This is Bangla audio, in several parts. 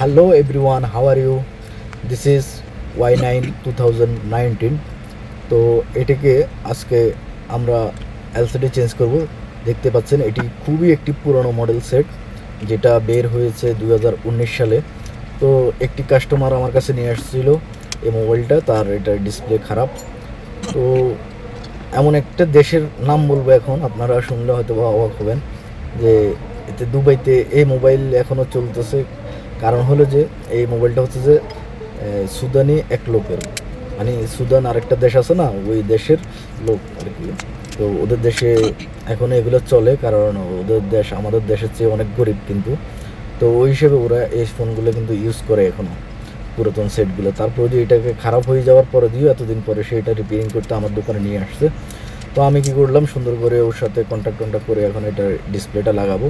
hello everyone, how are you? This is y9 2019 তো এটাকে আজকে আমরা এলসিডি চেঞ্জ করব। দেখতে পাচ্ছেন, এটি খুবই একটি পুরনো মডেল সেট যেটা বের হয়েছে দু হাজার উনিশ সালে। তো একটি কাস্টমার আমার কাছে নিয়ে আসছিল এই মোবাইলটা তার এটা ডিসপ্লে খারাপ। তো এমন একটা দেশের নাম বলব এখন, আপনারা শুনলে হয়তো বা অবাক হবেন যে এতে দুবাইতে এই মোবাইল এখনও চলতেছে। কারণ হলো যে, এই মোবাইলটা হচ্ছে যে সুদানি এক লোকের। মানে সুদান আরেকটা দেশ আছে না, ওই দেশের লোক আর কি। তো ওদের দেশে এখন এগুলো চলে, কারণ ওদের দেশ, আমাদের দেশের চেয়ে অনেক গরিব কিন্তু। তো ওই হিসেবে ওরা এই ফোনগুলো কিন্তু ইউজ করে এখনও পুরাতন সেটগুলো তারপরে যে এটাকে খারাপ হয়ে যাওয়ার পরে দিয়েও এতদিন পরে সে এটা রিপেয়ারিং করতে আমার দোকানে নিয়ে আসছে। তো আমি কি করলাম, সুন্দর করে ওর সাথে কন্ট্যাক্ট কন্ট্যাক্ট করে এখন এটার ডিসপ্লেটা লাগাবো।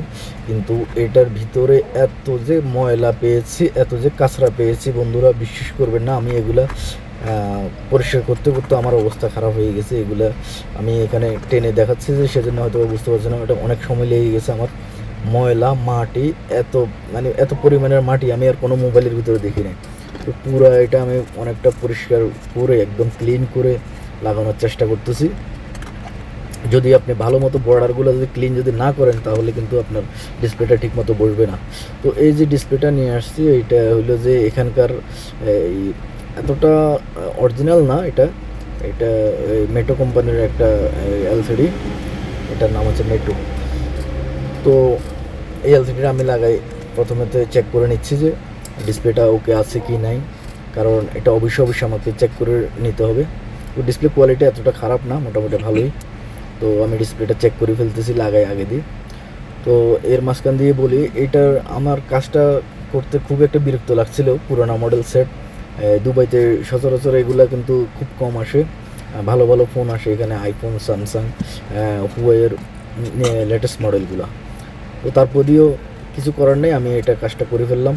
কিন্তু এটার ভিতরে এত যে ময়লা পেয়েছি, এত যে কাঁচরা পেয়েছি, বন্ধুরা বিশ্বাস করবেন না, আমি এগুলা পরিষ্কার করতে করতে আমার অবস্থা খারাপ হয়ে গেছে। এগুলা আমি এখানে টেনে দেখাচ্ছি যে সেজন্য হয়তো বুঝতে পারছি না, এটা অনেক সময় লেগে গেছে আমার। ময়লা, মাটি, এত মানে এত পরিমাণের মাটি আমি আর কোনো মোবাইলের ভিতরে দেখি নাই। তো পুরো এটা আমি অনেকটা পরিষ্কার করে, একদম ক্লিন করে লাগানোর চেষ্টা করতেছি। যদি আপনি ভালো মতো বর্ডারগুলো যদি ক্লিন যদি না করেন, তাহলে কিন্তু আপনার ডিসপ্লেটা ঠিক মতো বসবে না। তো এই যে ডিসপ্লেটা নিয়ে আসছি, এইটা হলো যে এখানকার, এই এতটা অরিজিনাল না এটা। এটা মেটো কোম্পানির একটা এলসিডি এটার নাম হচ্ছে মেটো তো এই এলসিডিটা আমি লাগাই, প্রথমে তো চেক করে নিচ্ছি যে ডিসপ্লেটা ওকে আছে কি নাই। কারণ এটা অবশ্যই অবশ্যই আমাকে চেক করে নিতে হবে। ডিসপ্লে কোয়ালিটি এতটা খারাপ না, মোটামুটি ভালোই। তো আমি ডিসপ্লেটা চেক করে ফেলতেছি, লাগাই আগে দিয়ে। তো এর মাঝখান দিয়ে বলি, এটার আমার কাজটা করতে খুব একটা বিরক্ত লাগছিল, পুরোনো মডেল সেট দুবাইতে সচরাচর এগুলা কিন্তু খুব কম আসে। ভালো ভালো ফোন আসে, এখানে আইফোন স্যামসাং হুয়ের লেটেস্ট মডেলগুলো তো তারপর দিয়েও কিছু করার নেই, আমি এটা কাজটা করে ফেললাম।